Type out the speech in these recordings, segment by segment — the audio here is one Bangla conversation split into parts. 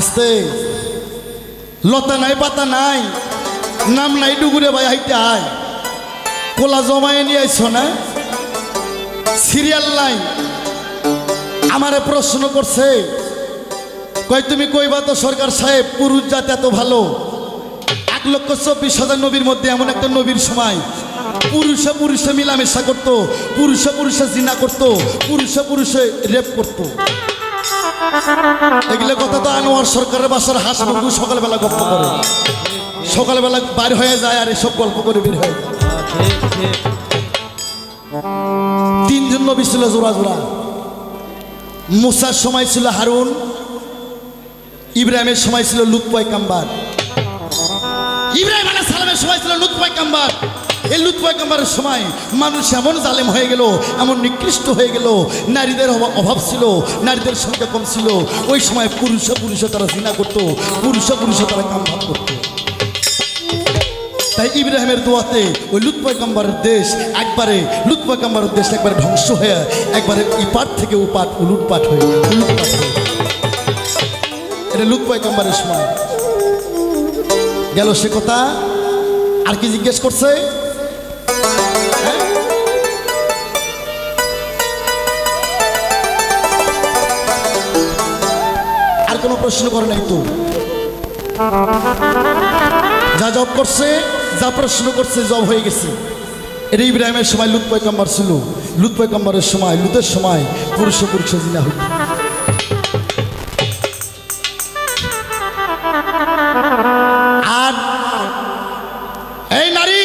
আস্তে। লতা নাই, পাতা নাই, নাম নাই, ডুগুরে ভাই হাইতে আয়। কোলা জমায়ে নিয়ে আইছ না? সিরিয়াল নাই। আমারে প্রশ্ন করছে কই তুমি কইবা তো সরকার সাহেব, পুরুষ জাতি এত ভালো? এক লক্ষ চব্বিশ হাজার নবীর মধ্যে এমন একটা নবীর সময়। পুরুষে পুরুষে মিলামেশা করতো, পুরুষে পুরুষে জিনা করতো, পুরুষে পুরুষে রেপ করত। এগুলো কথা তো আনোয়ার সরকারের বাসার হাঁস মুরগু সকালবেলা গল্প করে। সকালবেলা বাইর হয়ে যায় আর এসব গল্প করে বের হয়ে যায়। তিনজন নবী ছিল জোড়া জোড়া। মুসার সময় ছিল হারুন, ইব্রাহিমের সময় ছিল লুৎ পয়কাম্বার ইব্রাহিম আলাহ সালামের সময় ছিল লুৎ পয়কাম্বার এই লুৎ পয়কাম্বারের সময় মানুষ এমন জালেম হয়ে গেল, এমন নিকৃষ্ট হয়ে গেল। নারীদের অভা- অভাব ছিল, নারীদের সংখ্যা কম ছিল। ওই সময় পুরুষে পুরুষে তারা জিনা করতো, পুরুষে পুরুষে তারা কাম ভাব করতো। তাই ইব্রাহিমের দোয়াতে ওই লুৎ পয়গম্বরের দেশ একবারে লুৎ পয়গম্বরের দেশ একবারে ধ্বংস হয়ে একবারে ইপাট থেকে উপাট উলুটপাট হয়ে উলুটপাট হয়ে এটা লুৎ পয়গম্বরের সময়। গেল সে কথা? আর কি জিজ্ঞেস করছে? কোনো প্রশ্ন করে নাই তো। যা জব করছে, যা প্রশ্ন করছে, জব হয়ে গেছে। এটা ইব্রাহিমের সময় লুৎ পয়গম্বর ছিল। লুৎ পয়গম্বরের সময়, লুতের সময় পুরুষ পুরুষ জিনা হইত। আর এই নারী,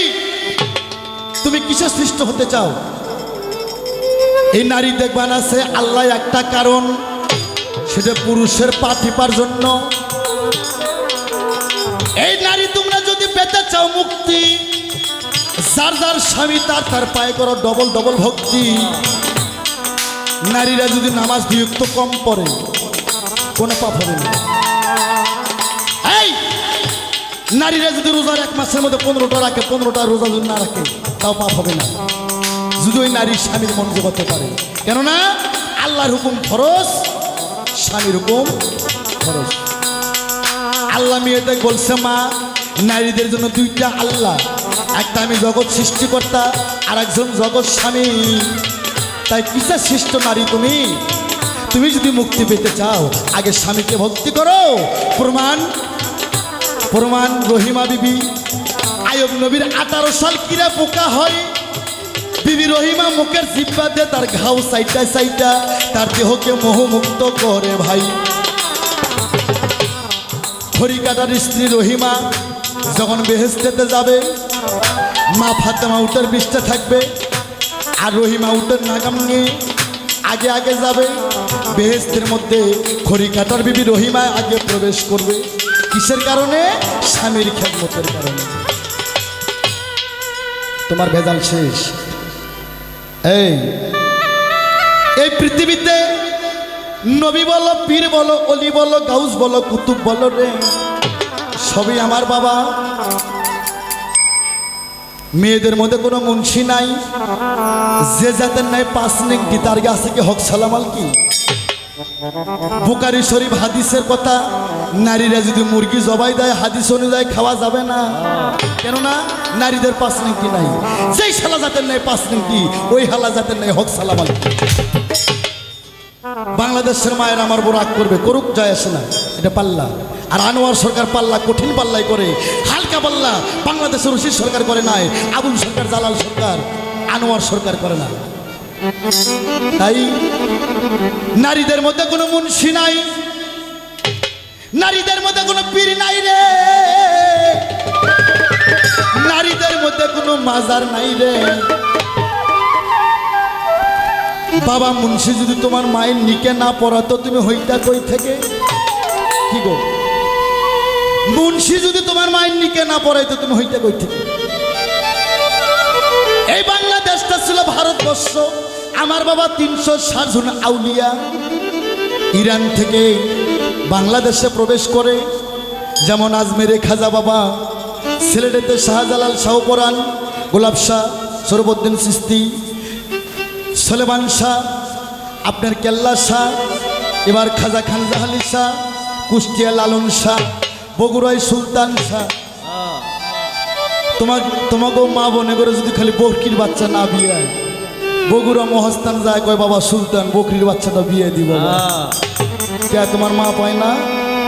তুমি কিসে সৃষ্ট হতে চাও? এই নারী দেখবান আছে আল্লাহ একটা কারণ। সেটা পুরুষের পা টিপার জন্য। এই নারী তোমরা যদি পেতে চাও মুক্তি, যার যার স্বামী তার তার পায়ে করো ডবল ডবল ভক্তি। নারীরা যদি নামাজ বিযুক্ত কম পড়ে, কোনো পাপ হবে না। এই, নারীরা যদি রোজার এক মাসের মধ্যে পনেরোটা রাখে, পনেরোটা রোজা যদি না রাখে, তাও পাপ হবে না। যদি ওই নারীর স্বামীর মন জোগাতে পারে। কেননা, আল্লাহর হুকুম ফরজ স্বামীর হুকুম ফরজ আল্লাহ মেয়েতে বলছে, মা, নারীদের জন্য দুইটা আল্লাহ। একটা আমি জগৎ সৃষ্টিকর্তা আর একজন জগৎ স্বামী। তাই কিসের সৃষ্ট নারী তুমি? তুমি যদি মুক্তি পেতে চাও, আগে স্বামীকে ভক্তি করো। প্রমাণ প্রমাণ, রহিমা বিবি, আয়ব নবীর আঠারো সাল কিরা পোকা হয়? রহিমা মুখের জিব্বা দিয়ে তার ঘাও সাইটা সাইটা তার দেহকে মোহমুক্ত করে ভাই। হরিকাটার স্ত্রী রহিমা যখন বেহেস্তেতে যাবে, মা ফাতেমা উটের বিষটা থাকবে আর রহিমা উটের নাগাম নিয়ে আগে আগে যাবে। বেহেস্তের মধ্যে খড়িকাটার বিবি রহিমা আগে প্রবেশ করবে। কিসের কারণে? স্বামীর খেদমতের কারণে। তোমার ভেজাল শেষ। এই এই পৃথিবীতে নবী বলো, পীর বলো, অলি বলো, গাউস বলো, কুতুব বলো রে, সবই আমার বাবা। মেয়েদের মধ্যে কোনো মুন্সি নাই, যে জাতের নাই, পাঁচ নিক গীতার গাছ কি হক সালামাল কি? বুকারি শরীফ হাদিসের কথা, নারীরা যদি মুরগি জবাই দেয়, হাদিস অনুযায়ী খাওয়া যাবে না। কেননা, নারীদের পাঁচ নেংটি নাই। যেই শালা জাতের নাই পাঁচ নেংটি ওই হালা জাতের নাই হক সালামাল কি বাংলাদেশের মায়ের আমার বড় রাগ করবে, করুক, যায় আসে না। এটা পাল্লা। আর আনোয়ার সরকার পাল্লা, কঠিন পাল্লাই করে। হালকা পাল্লা বাংলাদেশের রশিদ সরকার করে নাই, আবুল সরকার, জালাল সরকার, আনোয়ার সরকার করে না। তাই নারীদের মধ্যে কোনো মুন্সি নাই। নারীদের মধ্যে কোনো পীর নাই রে। নারীদের মধ্যে কোনো মাজার নাই রে। বাবা, মুন্সি যদি তোমার মায়ের নিকে না পড়াতো, তুমি হইতা কই থেকে? কি গো? মুন্সি যদি তোমার মায়ের নিকে না পড়াইতো, তুমি হইতা কই থেকে? ছিল ভারতবর্ষ। আমার বাবা তিনশো ষাট আউলিয়া। ইরান থেকে বাংলাদেশে প্রবেশ করে, যেমন আজমেরে খাজা বাবা সিলেটেতে শাহজালাল শাহপরান গোলাপ শাহ সরবদ্দিন সিস্তি, সলেমান শাহ, আপনার কেল্লা শাহ, এবার খাজা খান জাহালি শাহ, কুষ্টিয়া লালন শাহ, বগুড়ায় সুলতান শাহ। তোমার তোমাকে মা বনে করে যদি খালি বকরির বাচ্চা না বিয়ে বগুড়া মহাস্থান যায় কয় বাবা সুলতান বকরির বাচ্চাটা বিয়ে দিব কে তোমার মা পায় না?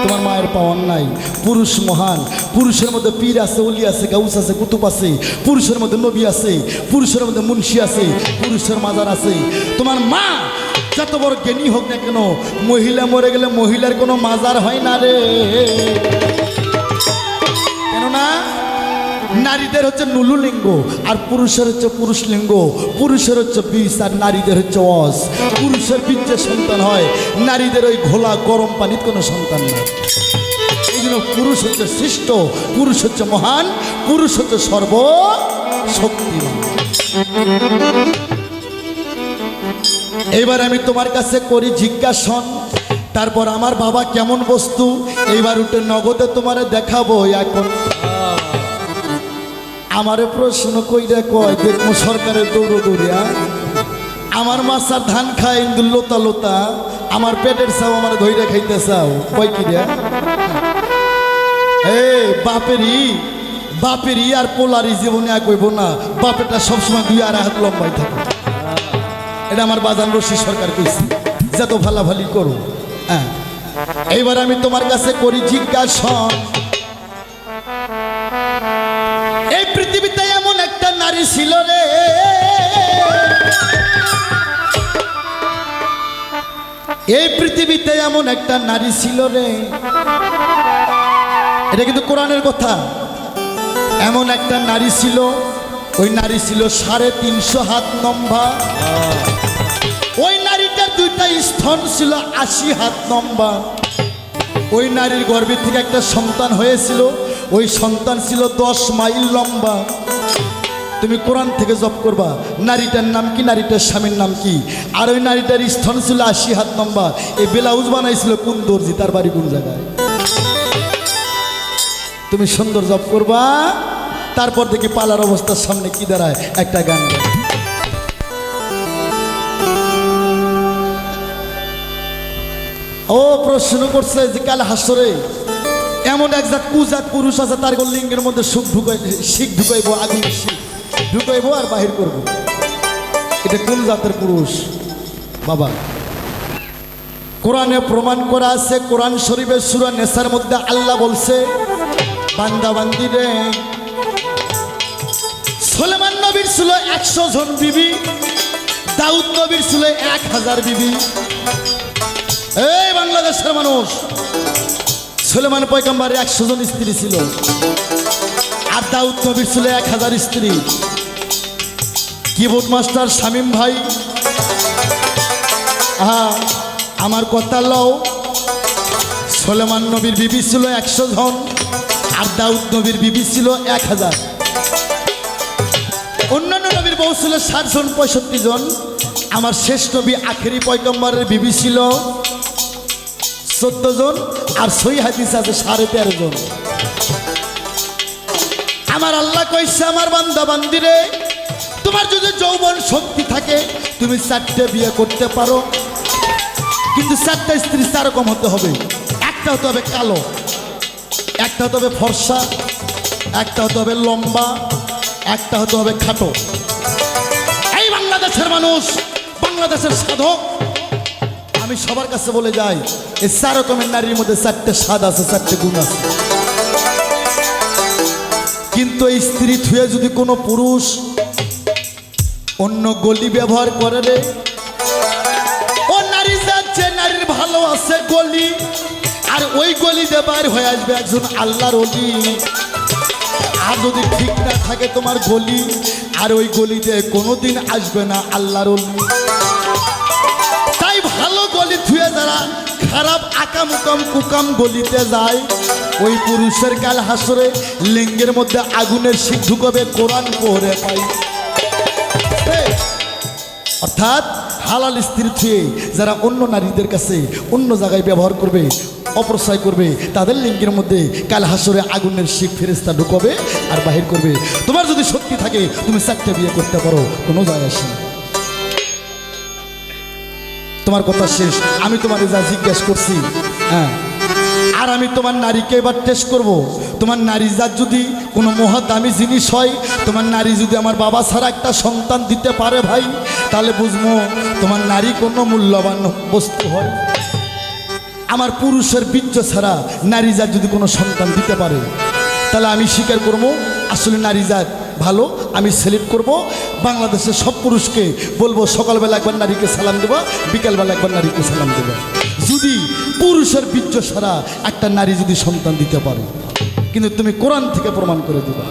তোমার মায়ের পাওয়ার নাই। পুরুষ মহান পুরুষের মধ্যে পীর আছে অলি আছে গাউস আছে কুতুব আছে পুরুষের মধ্যে নবী আছে পুরুষের মধ্যে মুন্সি আছে পুরুষের মাজার আছে। তোমার মা যত বড় জ্ঞানী হোক না কেন মহিলা মরে গেলে মহিলার কোনো মাজার হয় না রে। কেননা নারীদের হচ্ছে নুলু লিঙ্গ আর পুরুষের হচ্ছে পুরুষ লিঙ্গ পুরুষের হচ্ছে বিষ আর নারীদের হচ্ছে অস। পুরুষের বীর্যে সন্তান হয়, নারীদের ওই ঘোলা গরম পানির কোনো সন্তান নেই। এই জন্য পুরুষ হচ্ছে শ্রেষ্ঠ পুরুষ হচ্ছে মহান, পুরুষ হচ্ছে সর্ব শক্তিমান এইবার আমি তোমার কাছে করি জিজ্ঞাসন, তারপর আমার বাবা কেমন বস্তু, এইবার উঠে নগদে তোমারে দেখাবো এখন। আমারে প্রশ্ন কইরা কয় দেখব সরকারের দৌড় দৌড়িয়া। আমার মাছার ধান খায় ইন্দু লোতা লোতা। আমার পেটের চাও আমার ধৈর্য খাইতে চাও। কয় কি রে? এ, বাপেরই বাপেরই আর পোলারি জীবনে আর কইব না। বাপেরটা সবসময় দুই আর হাত লম্বাই থাকে। এটা আমার বাজান রশি সরকার কইছি, যত ফালাফালি করো। হ্যাঁ। এইবার আমি তোমার কাছে করি জিজ্ঞাসন। নারী ছিল রে। এই পৃথিবীতে এমন একটা নারী ছিল রে। এটা কিন্তু কোরআনের কথা। এমন একটা নারী ছিল, ওই নারী ছিল সাড়ে তিনশো হাত লম্বা। ওই নারীটার দুইটা স্তন ছিল আশি হাত লম্বা। ওই নারীর গর্ভে থেকে একটা সন্তান হয়েছিল, ওই সন্তান ছিল দশ মাইল লম্বা। তুমি কোরআন থেকে জব করবা। নারীটার নাম কি, নারীটার স্বামীর নাম কি? আর ওই নারীটার স্থান ছিল আশি হাত লম্বা। এই ব্লাউজ বানাইছিল কোন দর্জি, তার বাড়ি কোন জায়গায়? তুমি সুন্দর জব করবা। তারপর দেখি পালার অবস্থার সামনে কি দাঁড়ায়? একটা গান। ও, প্রশ্ন করছে যে কাল হাসরে এমন একজাত কুজাত পুরুষ আছে, তার লিঙ্গের মধ্যে সুখ ঢুকাই শিখ ঢুকাইবো আগুন শিখ। ঢুকাইবো আর বাহির করব। এটা কোন জাতের পুরুষ? বাবা। কোরআনে প্রমাণ করা আছে, কোরআন শরীফের সুরা নেশার মধ্যে আল্লাহ বলছে, বান্দা বান্দি রে। সোলেমান নবীর ছিল একশো জন বিবি, দাউদ নবীর ছিল এক হাজার বিবি। এই বাংলাদেশের মানুষ, সুলেমান পয়গম্বর একশো জন স্ত্রী ছিল। আর দাউদ ছিল এক হাজার স্ত্রী। কিবোর্ড মাস্টার শামীম ভাই। হ্যাঁ আমার কথা লও। সোলেমান নবীর বিবি ছিল একশো জন, আর দাউদ নবীর বিবি ছিল এক হাজার। অন্যান্য নবীর বউ ছিল ষাট জন, পঁয়ষট্টি জন। আমার শেষ নবী আখেরি পয়গম্বরের বিবি ছিল চোদ্দ জন, আর সই হাদিস আছে সাড়ে তেরো জন। আমার আল্লাহ কইছে, আমার বান্দা বান্দিরে তোমার যদি যৌবন শক্তি থাকে, তুমি চারটে বিয়ে করতে পারো। কিন্তু চারটা স্ত্রী চার রকম হতে হবে। একটা হতে হবে কালো, একটা হতে হবে ফর্সা, একটা হতে হবে লম্বা, একটা হতে হবে খাটো। এই বাংলাদেশের মানুষ, বাংলাদেশের সাধক, আমি সবার কাছে বলে যাই, এই চার রকমের নারীর মধ্যে চারটে স্বাদ আছে, চারটে গুণ আছে। কিন্তু স্ত্রী থুয়ে যদি কোনো পুরুষ অন্য গলি ব্যবহার করে রে, ও নারী যাচ্ছে, নারীর ভালো আছে গলি, আর ওই গলিতে বার হয়ে আসবে একজন আল্লাহর অলি আর যদি ঠিক না থাকে তোমার গলি, আর ওই গলিতে কোনোদিন আসবে না আল্লাহর অলি তাই ভালো গলি থুয়ে যারা খারাপ আকাম কুকাম গলিতে যায় ওই পুরুষের কাল হাসরে লিঙ্গের মধ্যে আগুনের শিখ ঢুকবে, কোরআন পড়ে পাই। অর্থাৎ হালাল স্ত্রী থুয়ে যারা অন্য নারীদের কাছে অন্য জায়গায় ব্যবহার করবে অপ্রসায় করবে, তাদের লিঙ্গের মধ্যে কাল হাসরে আগুনের শিখ ফেরেস্তা ঢুকবে আর বাহির করবে। তোমার যদি শক্তি থাকে, তুমি চারটে বিয়ে করতে পারো, কোনো যায় আসে তোমার কথা শেষ। আমি তোমার যা জিজ্ঞেস করছি হ্যাঁ আর আমি তোমার নারীকে এবার টেস্ট করব। তোমার নারী যার যদি কোনো মহা দামি জিনিস হয়, তোমার নারী যদি আমার বাবা ছাড়া একটা সন্তান দিতে পারে ভাই, তাহলে বুঝব তোমার নারী কোনো মূল্যবান বস্তু হয়। আমার পুরুষের বীর্য ছাড়া নারী যার যদি কোনো সন্তান দিতে পারে, তাহলে আমি স্বীকার করব, আসলে নারী জাত ভালো, আমি সেলিব্রেট করব। বাংলাদেশের সব পুরুষকে বলব, সকালবেলা একবার নারীকে সালাম দেবো, বিকালবেলা একবার নারীকে সালাম দেবো। যদি পুরুষের বীর্য ছাড়া একটা নারী যদি সন্তান দিতে পারে, কিন্তু তুমি কোরআন থেকে প্রমাণ করে দেবা।